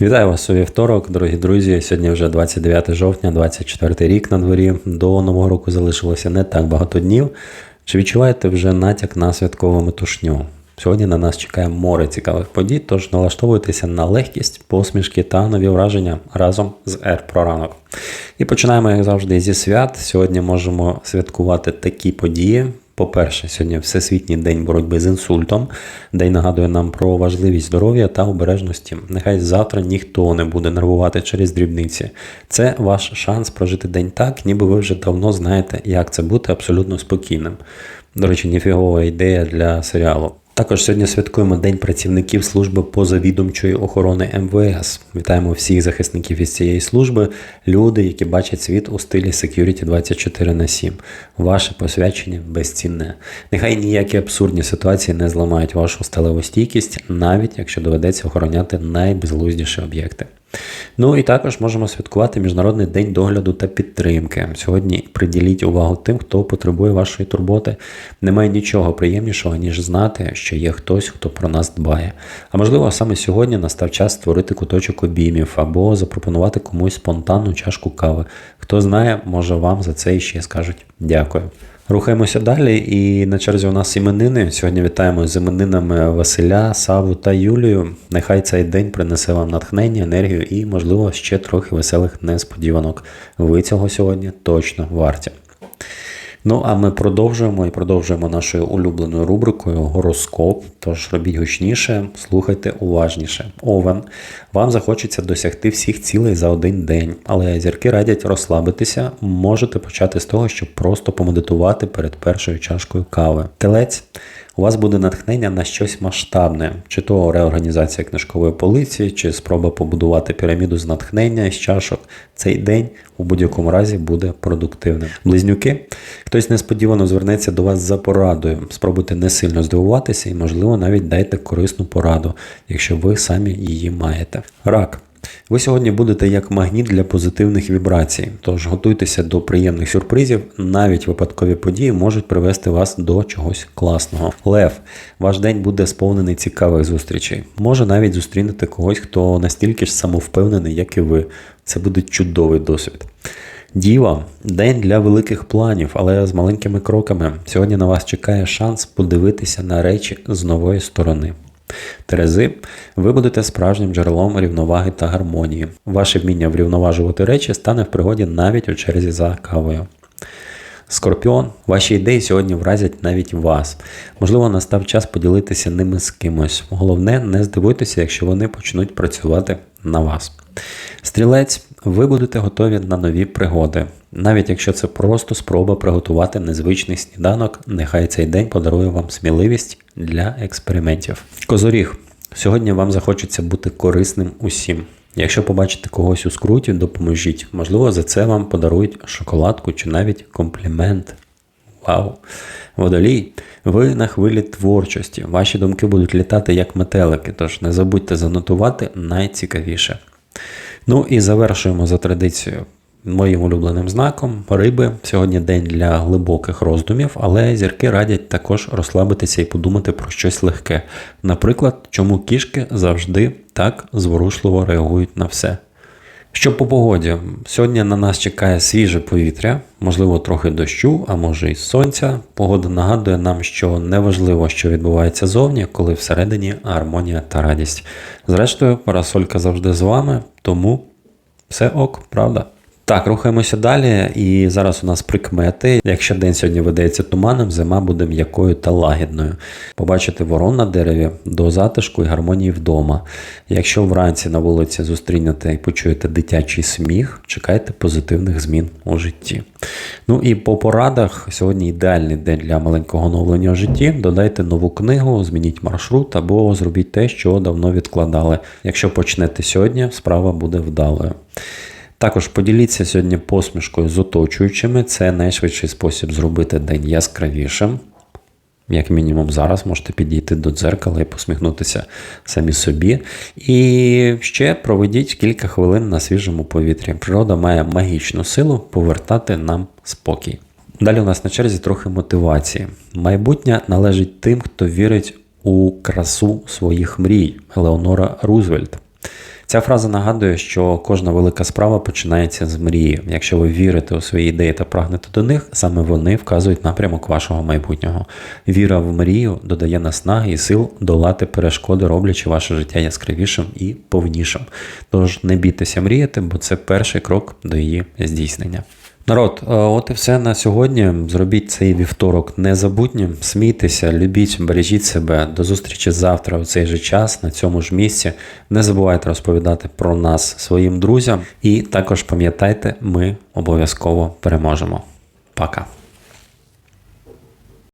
Вітаю вас у вівторок, дорогі друзі. Сьогодні вже 29 жовтня, 24 рік на дворі. До нового року залишилося не так багато днів. Чи відчуваєте вже натяк на святкову метушню? Сьогодні на нас чекає море цікавих подій, тож налаштовуйтеся на легкість, посмішки та нові враження разом з Р про ранок. І починаємо, як завжди, зі свят. Сьогодні можемо святкувати такі події. По-перше, сьогодні Всесвітній день боротьби з інсультом. День нагадує нам про важливість здоров'я та обережності. Нехай завтра ніхто не буде нервувати через дрібниці. Це ваш шанс прожити день так, ніби ви вже давно знаєте, як це бути абсолютно спокійним. До речі, ніфігова ідея для серіалу. Також сьогодні святкуємо День працівників служби позавідомчої охорони МВС. Вітаємо всіх захисників із цієї служби, люди, які бачать світ у стилі Security 24 на 7. Ваше посвячення безцінне. Нехай ніякі абсурдні ситуації не зламають вашу сталеву стійкість, навіть якщо доведеться охороняти найбезглуздіші об'єкти. Ну і також можемо святкувати Міжнародний день догляду та підтримки. Сьогодні приділіть увагу тим, хто потребує вашої турботи. Немає нічого приємнішого, ніж знати, що є хтось, хто про нас дбає. А можливо, саме сьогодні настав час створити куточок обіймів або запропонувати комусь спонтанну чашку кави. Хто знає, може вам за це іще скажуть дякую. Рухаємося далі, і на черзі у нас іменини. Сьогодні вітаємо з іменинами Василя, Саву та Юлію. Нехай цей день принесе вам натхнення, енергію і, можливо, ще трохи веселих несподіванок. Ви цього сьогодні точно варті. Ну, а ми продовжуємо і продовжуємо нашою улюбленою рубрикою Гороскоп. Тож робіть гучніше, слухайте уважніше. Овен. Вам захочеться досягти всіх цілей за один день, але зірки радять розслабитися. Можете почати з того, щоб просто помедитувати перед першою чашкою кави. Телець. У вас буде натхнення на щось масштабне, чи то реорганізація книжкової полиці, чи спроба побудувати піраміду з натхнення з чашок. Цей день у будь-якому разі буде продуктивним. Близнюки, хтось несподівано звернеться до вас за порадою. Спробуйте не сильно здивуватися і, можливо, навіть дайте корисну пораду, якщо ви самі її маєте. Рак. Ви сьогодні будете як магніт для позитивних вібрацій, тож готуйтеся до приємних сюрпризів. Навіть випадкові події можуть привести вас до чогось класного. Лев, ваш день буде сповнений цікавих зустрічей. Може навіть зустрінете когось, хто настільки ж самовпевнений, як і ви. Це буде чудовий досвід. Діва, день для великих планів, але з маленькими кроками. Сьогодні на вас чекає шанс подивитися на речі з нової сторони. Терези, ви будете справжнім джерелом рівноваги та гармонії. Ваше вміння врівноважувати речі стане в пригоді навіть у черзі за кавою. Скорпіон, ваші ідеї сьогодні вразять навіть вас. Можливо, настав час поділитися ними з кимось. Головне, не здивуйтеся, якщо вони почнуть працювати на вас. Стрілець, ви будете готові на нові пригоди. Навіть якщо це просто спроба приготувати незвичний сніданок, нехай цей день подарує вам сміливість для експериментів. Козоріг, сьогодні вам захочеться бути корисним усім. Якщо побачите когось у скруті, допоможіть. Можливо, за це вам подарують шоколадку чи навіть комплімент. Вау! Водолій, ви на хвилі творчості. Ваші думки будуть літати як метелики, тож не забудьте занотувати найцікавіше. Ну і завершуємо за традицією. Моїм улюбленим знаком риби сьогодні день для глибоких роздумів, але зірки радять також розслабитися і подумати про щось легке. Наприклад, чому кішки завжди так зворушливо реагують на все. Що по погоді, сьогодні на нас чекає свіже повітря, можливо, трохи дощу, а може й сонця. Погода нагадує нам, що неважливо, що відбувається зовні, коли всередині гармонія та радість. Зрештою, парасолька завжди з вами, тому все ок, правда. Так, рухаємося далі, і зараз у нас прикмети. Якщо день сьогодні видається туманом, зима буде м'якою та лагідною. Побачити ворон на дереві до затишку і гармонії вдома. Якщо вранці на вулиці зустрінете і почуєте дитячий сміх, чекайте позитивних змін у житті. Ну і по порадах, сьогодні ідеальний день для маленького оновлення у житті. Додайте нову книгу, змініть маршрут або зробіть те, що давно відкладали. Якщо почнете сьогодні, справа буде вдалою. Також поділіться сьогодні посмішкою з оточуючими. Це найшвидший спосіб зробити день яскравішим. Як мінімум, зараз можете підійти до дзеркала і посміхнутися самі собі. І ще проведіть кілька хвилин на свіжому повітрі. Природа має магічну силу повертати нам спокій. Далі у нас на черзі трохи мотивації. Майбутнє належить тим, хто вірить у красу своїх мрій. Елеонора Рузвельт. Ця фраза нагадує, що кожна велика справа починається з мрії. Якщо ви вірите у свої ідеї та прагнете до них, саме вони вказують напрямок вашого майбутнього. Віра в мрію додає наснаги і сил долати перешкоди, роблячи ваше життя яскравішим і повнішим. Тож не бійтеся мріяти, бо це перший крок до її здійснення. Народ, е, от і все на сьогодні. Зробіть цей вівторок незабутнім. Смійтеся, любіть, бережіть себе. До зустрічі завтра у цей же час, на цьому ж місці. Не забувайте розповідати про нас своїм друзям. І також пам'ятайте, ми обов'язково переможемо. Пока.